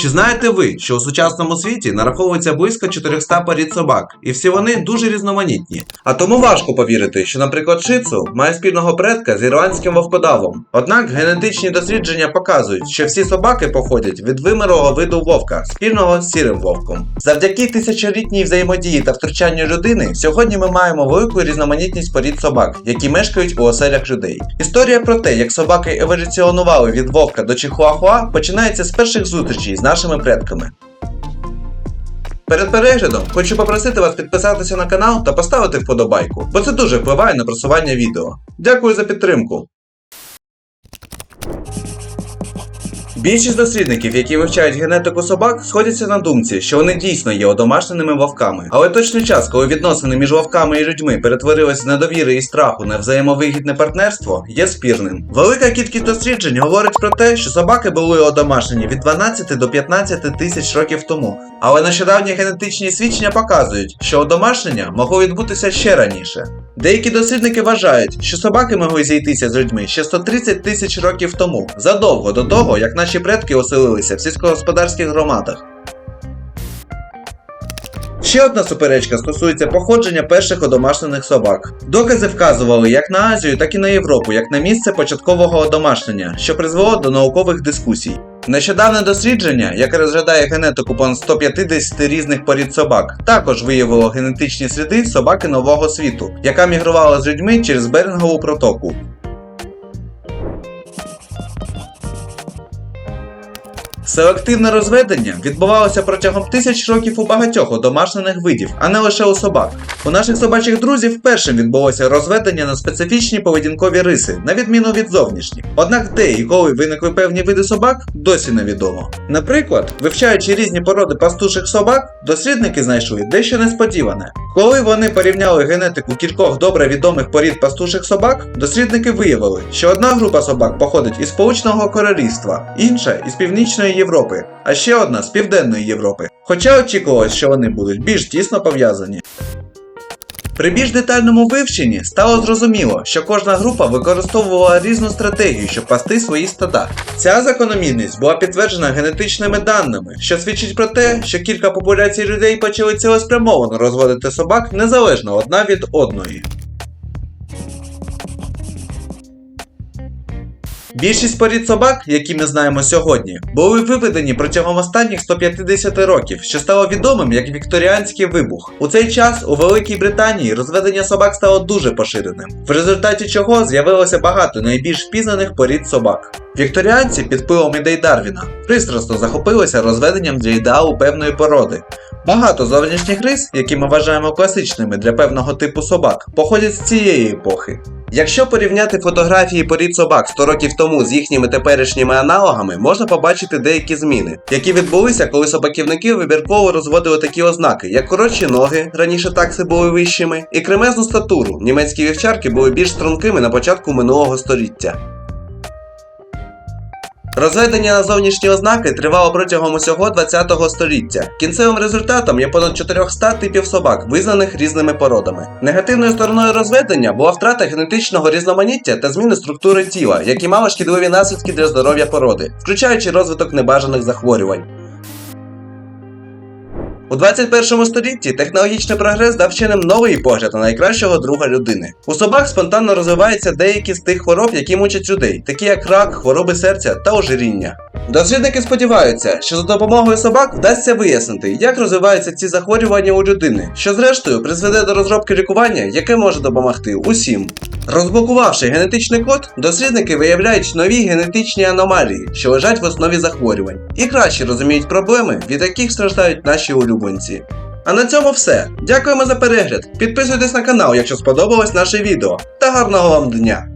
Чи знаєте ви, що у сучасному світі нараховується близько 400 порід собак, і всі вони дуже різноманітні. А тому важко повірити, що, наприклад, шицу має спільного предка з ірландським вовкодавом. Однак генетичні дослідження показують, що всі собаки походять від вимерлого виду вовка, спільного з сірим вовком. Завдяки тисячолітній взаємодії та втручанню людини, сьогодні ми маємо велику різноманітність порід собак, які мешкають у оселях людей. Історія про те, як собаки еволюціонували від вовка до чихуахуа, починається з перших зустрічей з нашими предками. Перед переглядом хочу попросити вас підписатися на канал та поставити вподобайку, бо це дуже впливає на просування відео. Дякую за підтримку. Більшість дослідників, які вивчають генетику собак, сходяться на думці, що вони дійсно є одомашненими вовками. Але точний час, коли відносини між вовками і людьми перетворились з недовіри і страху на взаємовигідне партнерство, є спірним. Велика кількість досліджень говорить про те, що собаки були одомашнені від 12 до 15 тисяч років тому. Але нещодавні генетичні свідчення показують, що одомашнення могло відбутися ще раніше. Деякі дослідники вважають, що собаки могли зійтися з людьми ще 130 тисяч років тому, задовго до того, як наші предки оселилися в сільськогосподарських громадах. Ще одна суперечка стосується походження перших одомашнених собак. Докази вказували як на Азію, так і на Європу, як на місце початкового одомашнення, що призвело до наукових дискусій. Нещодавне дослідження, яке розглядає генетику понад 150 різних порід собак, також виявило генетичні сліди собаки нового світу, яка мігрувала з людьми через Берингову протоку. Селективне розведення відбувалося протягом тисяч років у багатьох одомашнених видів, а не лише у собак. У наших собачих друзів першим відбулося розведення на специфічні поведінкові риси, на відміну від зовнішніх. Однак де і коли виникли певні види собак, досі невідомо. Наприклад, вивчаючи різні породи пастуших собак, дослідники знайшли дещо несподіване. Коли вони порівняли генетику кількох добре відомих порід пастуших собак, дослідники виявили, що одна група собак походить із Сполученого Королівства, інша із Північної Європи, а ще одна з Південної Європи. Хоча очікувалось, що вони будуть більш тісно пов'язані. При більш детальному вивченні стало зрозуміло, що кожна група використовувала різну стратегію, щоб пасти свої стада. Ця закономірність була підтверджена генетичними даними, що свідчить про те, що кілька популяцій людей почали цілеспрямовано розводити собак незалежно одна від одної. Більшість порід собак, які ми знаємо сьогодні, були виведені протягом останніх 150 років, що стало відомим як Вікторіанський вибух. У цей час у Великій Британії розведення собак стало дуже поширеним, в результаті чого з'явилося багато найбільш впізнаних порід собак. Вікторіанці під впливом ідей Дарвіна пристрасно захопилися розведенням для ідеалу певної породи. Багато зовнішніх рис, які ми вважаємо класичними для певного типу собак, походять з цієї епохи. Якщо порівняти фотографії порід собак 100 років тому з їхніми теперішніми аналогами, можна побачити деякі зміни, які відбулися, коли собаківники вибірково розводили такі ознаки, як коротші ноги, раніше такси були вищими, і кремезну статуру. Німецькі вівчарки були більш стрункими на початку минулого століття. Розведення на зовнішні ознаки тривало протягом усього 20 століття. Кінцевим результатом є понад 400 типів собак, визнаних різними породами. Негативною стороною розведення була втрата генетичного різноманіття та зміни структури тіла, які мали шкідливі наслідки для здоров'я породи, включаючи розвиток небажаних захворювань. У 21 столітті технологічний прогрес дав вченим новий погляд на найкращого друга людини. У собак спонтанно розвиваються деякі з тих хвороб, які мучать людей, такі як рак, хвороби серця та ожиріння. Дослідники сподіваються, що за допомогою собак вдасться вияснити, як розвиваються ці захворювання у людини, що зрештою призведе до розробки лікування, яке може допомогти усім. Розблокувавши генетичний код, дослідники виявляють нові генетичні аномалії, що лежать в основі захворювань, і краще розуміють проблеми, від яких страждають наші улюбленці. А на цьому все. Дякуємо за перегляд. Підписуйтесь на канал, якщо сподобалось наше відео. Та гарного вам дня!